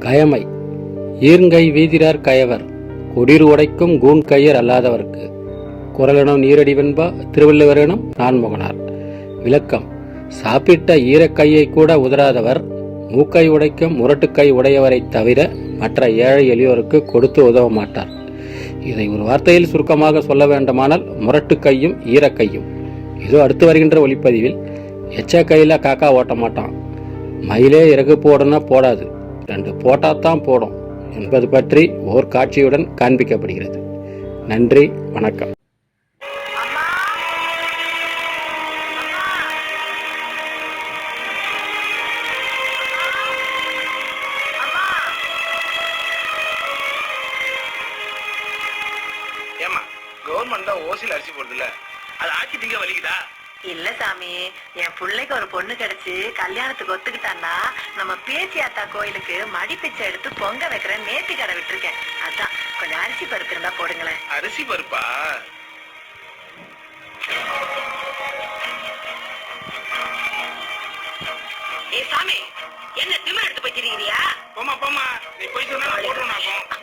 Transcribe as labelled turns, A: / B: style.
A: கயமை. ஈர்ங்கை வீதிரார் கயவர் கொடிர் உடைக்கும் கூன் கையர் அல்லாதவர்க்கு. குரலெனும் நீரடி வெண்பா திருவள்ளுவரெனும் நான்முகனார். விளக்கம் சாப்பிட்ட ஈரக்கையை கூட உதராதவர் மூக்கை உடைக்கும் முரட்டுக்கை உடையவரைத் தவிர மற்ற ஏழை எளியோருக்கு கொடுத்து உதவ மாட்டார். இதை ஒரு வார்த்தையில் சுருக்கமாக சொல்ல வேண்டுமானால் முரட்டுக்கையும் ஈரக்கையும். இதோ அடுத்து வருகின்ற ஒளிப்பதிவில் எச்ச கையில் காக்கா ஓட்ட மாட்டான். மயிலே இறகு போடுனா போடாது. ரெண்டு போட்டாதான் போடும் என்பது பற்றி ஓர் காட்சியுடன் காண்பிக்கப்படுகிறது. நன்றி வணக்கம்.
B: ஏமா கவர்மெண்ட் தான் ஓசியில் அரிசி போடுதுல அது ஆக்கி திங்க வலிக்குதா?
C: இல்ல சாமி என் பிள்ளைக்கு ஒரு பொண்ணு கிடைச்சு கல்யாணத்துக்கு ஒத்துக்கிட்டான்னா நம்ம பேச்சியாத்தா கோயிலுக்கு மடி பிச்சை எடுத்து பொங்க வைக்கிறேன் நேர்த்தி கடை விட்டுருக்கேன். அதான் கொஞ்சம் அரிசி பருப்பு இருந்தா போடுங்களேன்.
B: அரிசி பருப்பா?
C: ஏ சாமி என்ன திமிர் எடுத்து போய்க்கிறீரியா
B: போமா போமா நீ போய் சொன்னா போட்டுருவோம்